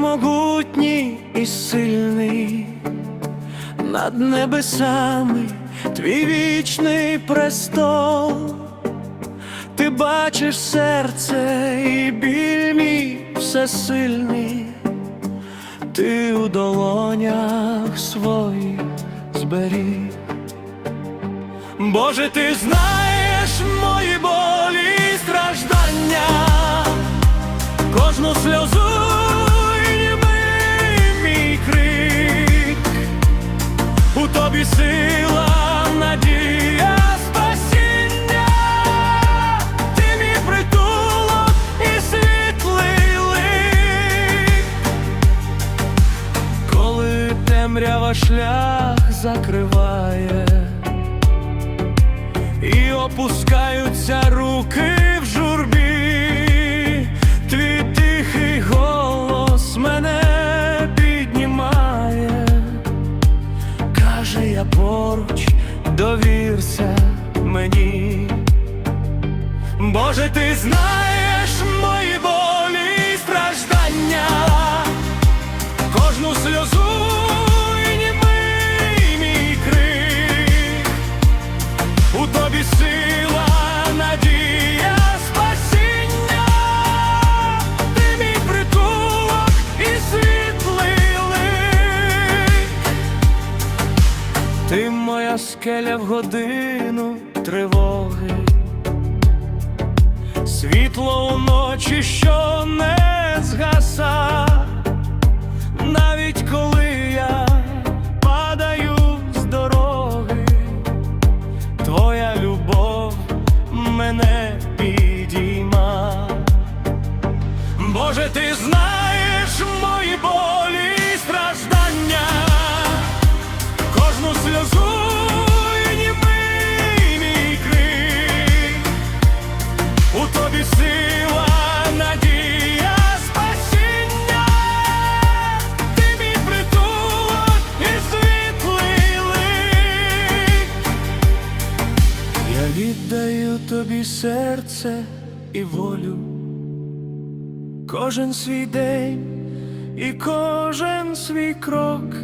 могутній і сильний, над небесами твій вічний престол, ти бачиш серце і біль мій всесильний, ти у долонях своїх зберіг. Боже, ти знаєш мої болі страждання, кожну сльозу і німий мій крик, у тобі сила, надія, спасіння, ти мій притулок і світлий. Коли темрява шлях закриває і опускаються руки довірся мені. Боже, ти знаєш мої болі і страждання, кожну сльозу і німий. У тобі сила, скеля в годину тривоги, світло уночі, що У тобі сила, надія, спасіння, ти мій притулок і світлий лик. Я віддаю тобі серце і волю, кожен свій день і кожен свій крок.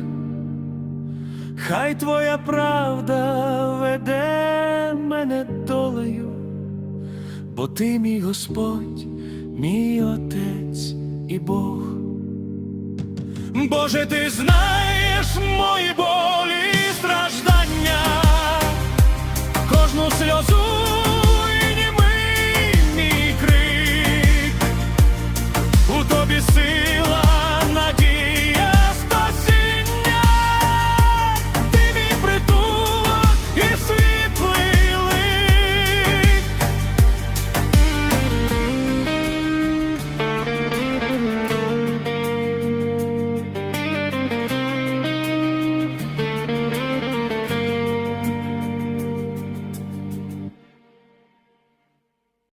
Хай твоя правда веде мене долею, бо ти мій Господь, мій Отець і Бог. Боже, ти знаєш мої болі страждання, кожну сльозу